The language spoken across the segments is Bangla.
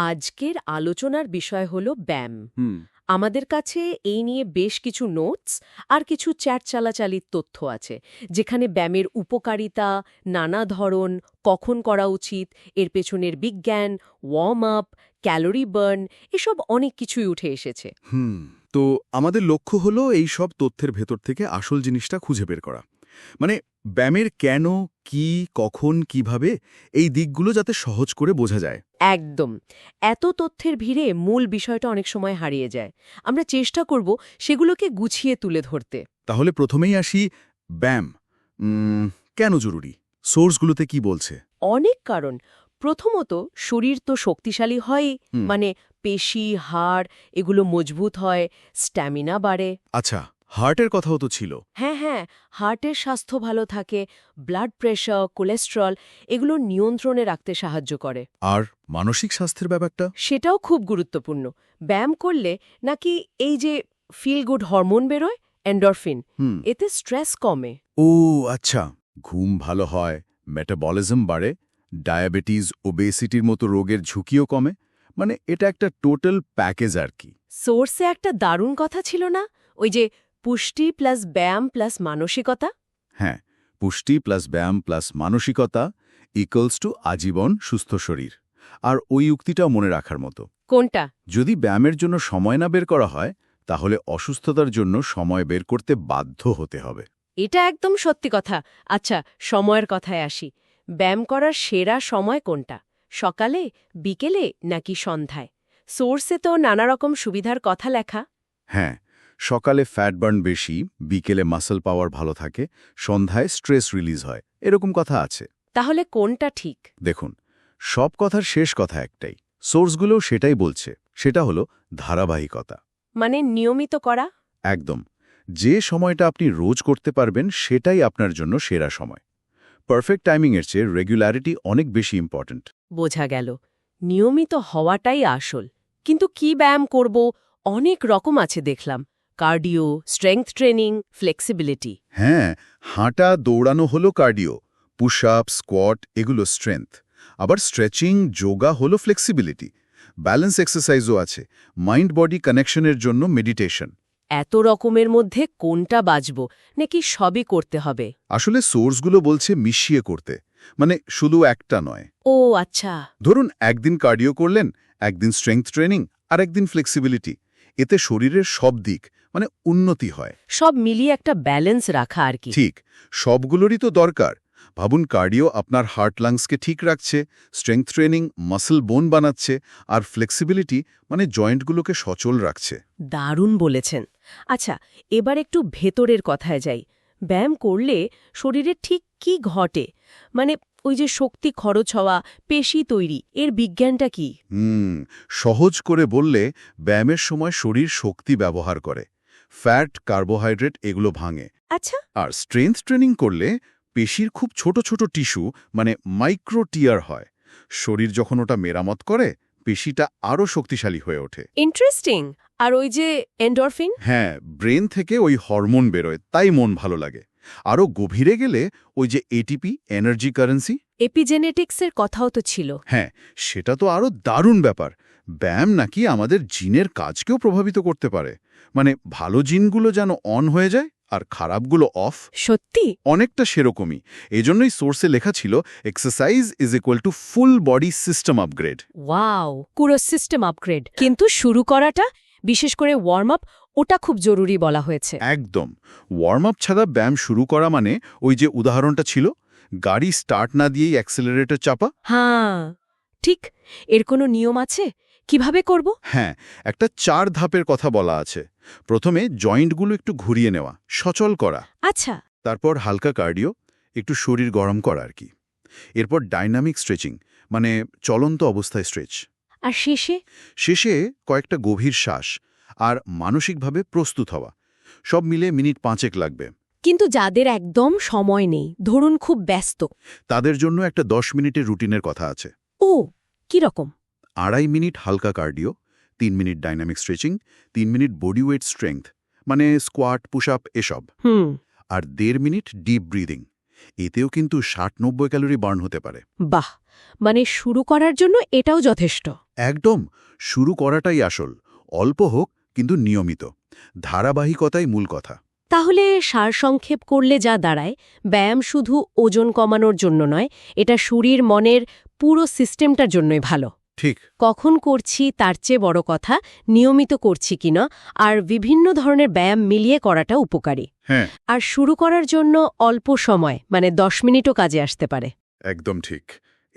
আজকের আলোচনার বিষয় হল ব্যায়াম। আমাদের কাছে এই নিয়ে বেশ কিছু নোটস আর কিছু চ্যাট চালাচালির তথ্য আছে যেখানে ব্যায়ামের উপকারিতা নানা ধরন কখন করা উচিত এর পেছনের বিজ্ঞান ওয়ার্ম আপ ক্যালোরি বার্ন এসব অনেক কিছুই উঠে এসেছে। হুম তো আমাদের লক্ষ্য হলো এই সব তথ্যের ভেতর থেকে আসল জিনিসটা খুঁজে বের করা। মানে ব্যায়ামের কেন কি কখন কীভাবে এই দিকগুলো যাতে সহজ করে বোঝা যায়। একদম। এত তথ্যের ভিড়ে মূল বিষয়টা অনেক সময় হারিয়ে যায়। আমরা চেষ্টা করব সেগুলোকে গুছিয়ে তুলে ধরতে। তাহলে প্রথমেই আসি ব্যায়াম। উম, কেন জরুরি? সোর্সগুলোতে কি বলছে? অনেক কারণ। প্রথমত শরীর তো শক্তিশালী হয় মানে পেশি হাড় এগুলো মজবুত হয় স্ট্যামিনা বাড়ে। আচ্ছা। হার্টের কথাও তো ছিল। হ্যাঁ হ্যাঁ হার্টের স্বাস্থ্য ভালো থাকে ব্লাড প্রেশার কোলেস্ট্রল এগুলো নিয়ন্ত্রণে রাখতে সাহায্য করে। আর মানসিক স্বাস্থ্যের ব্যাপারটা? সেটাও খুব গুরুত্বপূর্ণ। ব্যায়াম করলে নাকি এই যে ফিল গুড হরমোন বেরোয়? এন্ডরফিন এতে স্ট্রেস কমে। ও আচ্ছা। ঘুম ভালো হয় মেটাবলিজম বাড়ে ডায়াবেটিস ওবেসিটির মতো রোগের ঝুঁকিও কমে। মানে এটা একটা টোটাল প্যাকেজ আর কি। সোর্সে একটা দারুণ কথা ছিল না? ওই যে পুষ্টি প্লাস ব্যায়াম প্লাস মানসিকতা? হ্যাঁ পুষ্টি প্লাস ব্যায়াম প্লাস মানসিকতা ইকুয়ালস টু আজীবন সুস্থ শরীর। আর ওই উক্তিটাও মনে রাখার মতো। কোনটা? যদি ব্যায়ামের জন্য সময় না বের করা হয় তাহলে অসুস্থতার জন্য সময় বের করতে বাধ্য হতে হবে। এটা একদম সত্যি কথা। আচ্ছা সময়ের কথায় আসি। ব্যায়াম করার সেরা সময় কোনটা? সকালে বিকেলে নাকি সন্ধ্যায়? সোর্সে তো নানা রকম সুবিধার কথা লেখা। হ্যাঁ সকালে ফ্যাট বার্ন বেশি বিকেলে মাসল পাওয়ার ভালো থাকে সন্ধ্যায় স্ট্রেস রিলিজ হয়। এরকম কথা আছে। তাহলে কোনটা ঠিক? দেখুন সব কথার শেষ কথা একটাই। সোর্সগুলোও সেটাই বলছে। সেটা হলো ধারাবাহিকতা। মানে নিয়মিত করা? একদম। যে সময়টা আপনি রোজ করতে পারবেন সেটাই আপনার জন্য সেরা সময়। পারফেক্ট টাইমিংয়ের চেয়ে রেগুলারিটি অনেক বেশি ইম্পর্ট্যান্ট বোঝা গেল। নিয়মিত হওয়াটাই আসল। কিন্তু কি ব্যায়াম করব? অনেক রকম আছে দেখলাম। কার্ডিও স্ট্রেংথ ট্রেনিং ফ্লেক্সিবিলিটি হ্যাঁ হাঁটা দৌড়ানো হলো কার্ডিও পুশ আপ স্কোয়াট এগুলো স্ট্রেংথ আবার স্ট্রেচিং যোগা হলো ফ্লেক্সিবিলিটি ব্যালেন্স এক্সারসাইজও আছে মাইন্ড বডি কানেকশনের জন্য মেডিটেশন এত রকমের মধ্যে কোনটা বাজব নাকি সবই করতে হবে? আসলে সোর্সগুলো বলছে মিশিয়ে করতে মানে শুধু একটা নয়। ও আচ্ছা। ধরুন একদিন কার্ডিও করলেন একদিন স্ট্রেংথ ট্রেনিং আর একদিন ফ্লেক্সিবিলিটি এতে শরীরের সব দিক মানে উন্নতি হয়। সব মিলিয়ে একটা ব্যালেন্স রাখা আর কি। ঠিক সবগুলোরই তো দরকার। ভাবুন কার্ডিও আপনার হার্ট লাংসকে ঠিক রাখছে স্ট্রেংথ ট্রেনিং মাসল বোন বানাচ্ছে আর ফ্লেক্সিবিলিটি মানে জয়েন্টগুলোকে সচল রাখছে। দারুণ বলেছেন। আচ্ছা এবার একটু ভেতরের কথায় যাই। ব্যায়াম করলে শরীরে ঠিক কি ঘটে? মানে ওই যে শক্তি খরচ হওয়া পেশি তৈরি এর বিজ্ঞানটা কি? হুম সহজ করে বললে ব্যায়ামের সময় শরীর শক্তি ব্যবহার করে। ফ্যাট কার্বোহাইড্রেট এগুলো ভাঙে। আচ্ছা। আর স্ট্রেংথ ট্রেনিং করলে পেশির খুব ছোট ছোট টিস্যু মানে মাইক্রো টিয়ার হয়। শরীর যখন ওটা মেরামত করে পেশিটা আরও শক্তিশালী হয়ে ওঠে। ইন্টারেস্টিং! আর ওই যে এন্ডরফিন হ্যাঁ ব্রেন থেকে ওই হরমোন বেরোয় তাই মন ভালো লাগে। আরও গভীরে গেলে ওই যে এটিপি এনার্জি কারেন্সি এপিজেনেটিক্সের কথাও তো ছিল। হ্যাঁ সেটা তো আরও দারুণ ব্যাপার। ব্যায়াম নাকি আমাদের জিনের কাজকেও প্রভাবিত করতে পারে। মানে ভালো জিনগুলো যেন অন হয়ে যায় আর খারাপগুলো অফ। সত্যি? অনেকটা সেরকমই। এজন্যই সোর্সে লেখা ছিল exercise is equal to full body system upgrade wow পুরো সিস্টেম আপগ্রেড কিন্তু শুরু করাটা বিশেষ করে ওয়ার্ম আপ ওটা খুব জরুরি বলা হয়েছে। একদম। ওয়ার্ম আপ ছাড়া ব্যায়াম শুরু করা মানে ওই যে উদাহরণটা ছিল গাড়ি স্টার্ট না দিয়েই অ্যাক্সেলারেটর চাপা। হ্যাঁ ঠিক। এর কোনো নিয়ম আছে? কীভাবে করব? হ্যাঁ একটা চার ধাপের কথা বলা আছে। প্রথমে জয়েন্টগুলো একটু ঘুরিয়ে নেওয়া সচল করা। আচ্ছা। তারপর হালকা কার্ডিও একটু শরীর গরম করা আর কি। এরপর ডাইনামিক স্ট্রেচিং মানে চলন্ত অবস্থায় স্ট্রেচ আর শেষে? শেষে কয়েকটা গভীর শ্বাস আর মানসিকভাবে প্রস্তুত হওয়া। সব মিলে মিনিট পাঁচেক লাগবে। কিন্তু যাদের একদম সময় নেই ধরুন খুব ব্যস্ত। তাদের জন্য একটা দশ মিনিটের রুটিনের কথা আছে। ও কি রকম? আড়াই মিনিট হালকা কার্ডিও তিন মিনিট ডাইনামিক স্ট্রেচিং তিন মিনিট বডি ওয়েট স্ট্রেংথ মানে স্কোয়াট পুশ আপ এসব। হুম। আর দেড় মিনিট ডিপ ব্রিদিং। এতেও কিন্তু ষাট নব্বই ক্যালোরি বার্ন হতে পারে। বাহ! মানে শুরু করার জন্য এটাও যথেষ্ট। একদম! শুরু করাটাই আসল। অল্প হোক কিন্তু নিয়মিত। ধারাবাহিকতাই মূল কথা। তাহলে সারসংক্ষেপ করলে যা দাঁড়ায় ব্যায়াম শুধু ওজন কমানোর জন্য নয় এটা শরীর মনের পুরো সিস্টেমটার জন্যই ভালো। ঠিক। কখন করছি তার চেয়ে বড় কথা নিয়মিত করছি কিনা আর বিভিন্ন ধরনের ব্যায়াম মিলিয়ে করাটা উপকারী। হ্যাঁ। আর শুরু করার জন্য অল্প সময় মানে দশ মিনিটও কাজে আসতে পারে। একদম ঠিক।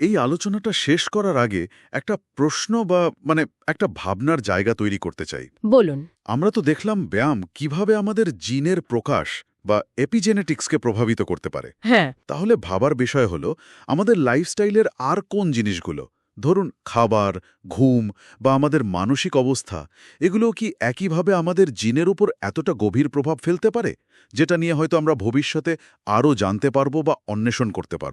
এই আলোচনাটা শেষ করার আগে একটা প্রশ্ন বা মানে একটা ভাবনার জায়গা তৈরি করতে চাই। বলুন। আমরা তো দেখলাম ব্যায়াম কীভাবে আমাদের জিনের প্রকাশ বা এপিজেনেটিক্সকে প্রভাবিত করতে পারে। হ্যাঁ। তাহলে ভাবার বিষয় হলো আমাদের লাইফস্টাইলের আর কোন জিনিসগুলো ধরুন খাবার, ঘুম বা আমাদের মানসিক অবস্থা এগুলো কি একইভাবে আমাদের জিনের উপর এতটা গভীর প্রভাব ফেলতে পারে? যেটা নিয়ে হয়তো আমরা ভবিষ্যতে আরও জানতে পারব বা অন্বেষণ করতে পারব।